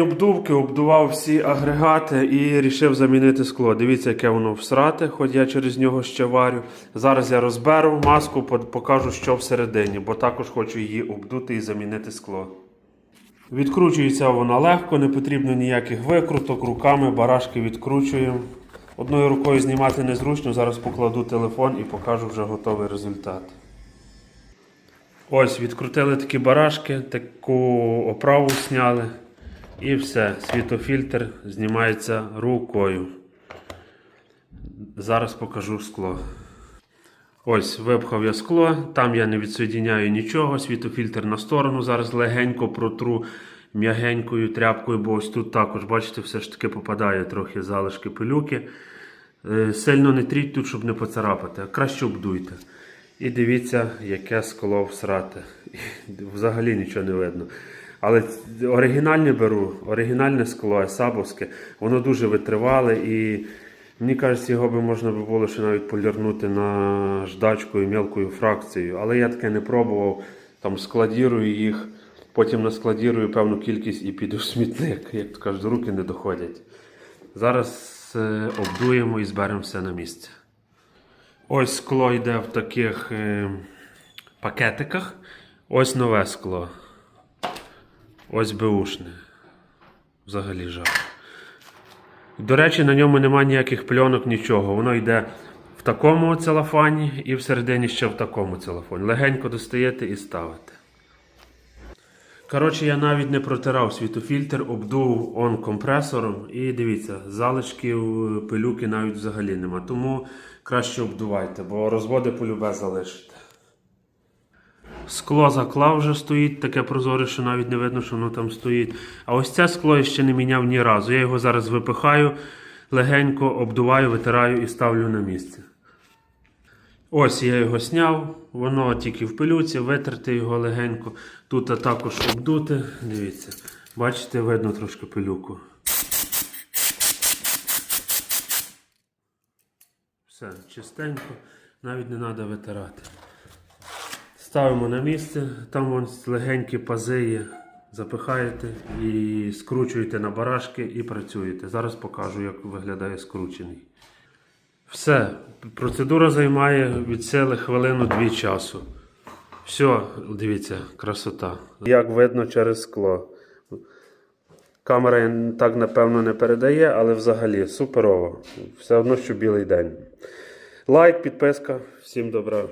Обдувки, обдував всі агрегати і вирішив замінити скло. Дивіться, яке воно всрате, хоч я через нього ще варю. Зараз я розберу маску, покажу, що всередині, бо також хочу її обдути і замінити скло. Відкручується вона легко, не потрібно ніяких викруток, руками барашки відкручуємо. Одною рукою знімати незручно, зараз покладу телефон і покажу вже готовий результат. Ось, відкрутили такі барашки, таку оправу зняли. І все, світофільтр знімається рукою. Зараз покажу скло. Ось, випхав я скло, там я не відсоєдіняю нічого, світофільтр на сторону. Зараз легенько протру м'ягенькою тряпкою, бо ось тут також, бачите, все ж таки попадає трохи залишки пилюки. Е, Сильно не тріть тут, щоб не поцарапати, а краще обдуйте. І дивіться, яке скло всрате. Взагалі нічого не видно. Але оригінальне беру, оригінальне скло, есабовське, воно дуже витривале і мені кажеться, його би можна було ще навіть полірнути на ждачкою, мілкою фракцією. Але я таке не пробував, там складірую їх, потім наскладірую певну кількість і піду в смітник, як то кажуть, руки не доходять. Зараз е, обдуємо і зберемо все на місце. Ось скло йде в таких е, пакетиках. Ось нове скло. Ось беушне. Взагалі жах. До речі, на ньому немає ніяких пленок, нічого. Воно йде в такому целофані і всередині ще в такому целофані. Легенько достаєте і ставите. Коротше, я навіть не протирав світофільтр, обдув он компресором і дивіться, залишків пилюки навіть взагалі нема. Тому краще обдувайте, бо розводи полюбе залишите. Скло заклав вже стоїть, таке прозоре, що навіть не видно, що воно там стоїть. А ось це скло я ще не міняв ні разу. Я його зараз випихаю, легенько обдуваю, витираю і ставлю на місце. Ось я його сняв, воно тільки в пилюці, витерти його легенько. Тут також обдути. Дивіться, бачите, видно трошки пилюку. Все, чистенько, навіть не треба витирати. Ставимо на місце, там вон легенькі пази. Запихаєте і скручуєте на барашки і працюєте. Зараз покажу, як виглядає скручений. Все, процедура займає від сили хвилину-дві часу. Все, дивіться, красота. Як видно через скло. Камера так напевно не передає, але взагалі суперово. Все одно, що білий день. Лайк, підписка. Всім добра.